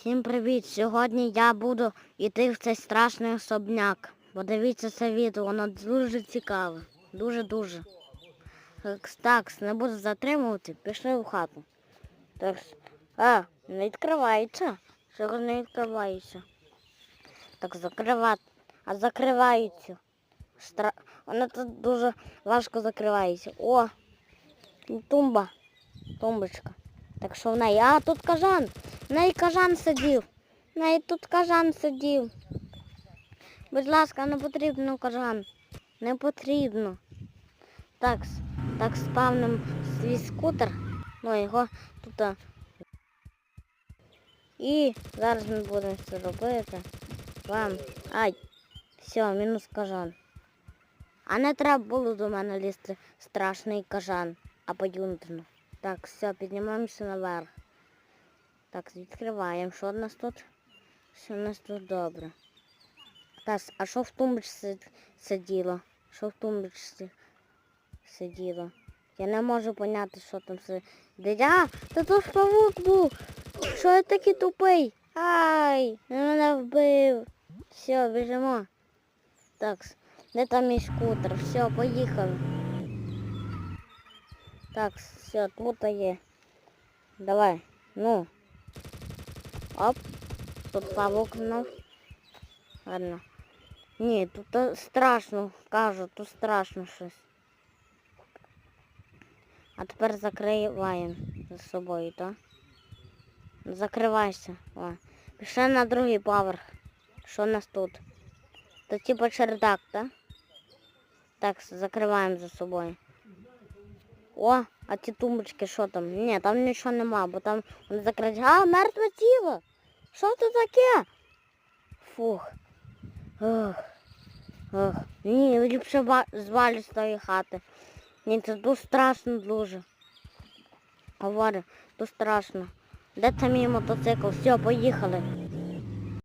Всім привіт! Сьогодні я буду йти в цей страшний особняк. Подивіться це відео, воно дуже цікаве. Дуже-дуже. Так, не буду затримувати, пішли в хату. Так, а, не відкривається. Чого не відкривається? Так, закривати. А закривається. Стра... Воно тут дуже важко закривається. О! Тумба. Тумбочка. Так що в неї. А, тут кажан. Неї кажан сидів. В тут кажан сидів. Будь ласка, не потрібно кажан. Не потрібно. Так, так спавним свій скутер. Ну, його тут. І зараз ми будемо це робити. Вам. Ай. Все, мінус кажан. А не треба було до мене лізти страшний кажан, а подюнтно. Так, все, піднімаємося наверх. Так, відкриваємо. Що у нас тут? Що у нас тут добре. Так, а що в тумбочці сиділо? Що в тумбочці сиділо? Я не можу поняти, що там сидить. А, та ж павук був. Що я такий тупий? Ай, він мене вбив. Все, біжимо. Так, де там мій скутер? Все, поїхали. Так, все, тут є. Давай, ну. Оп. Тут павук ну. Ладно. Ні, тут страшно, кажу, тут страшно щось. А тепер закриваємо за собою, так? Закривайся. О. Пішли на другий поверх. Що у нас тут? Тут типа чердак, так? Так, закриваємо за собою. О, а ті тумбочки, що там? Ні, там нічого нема, бо там вони. А, мертве тіло! Що це таке? Фух. Ох. Ох. Ні, ліпше звалю з тої хати. Ні, це дуже страшно дуже. Говорю, дуже страшно. Де це мій мотоцикл? Все, поїхали.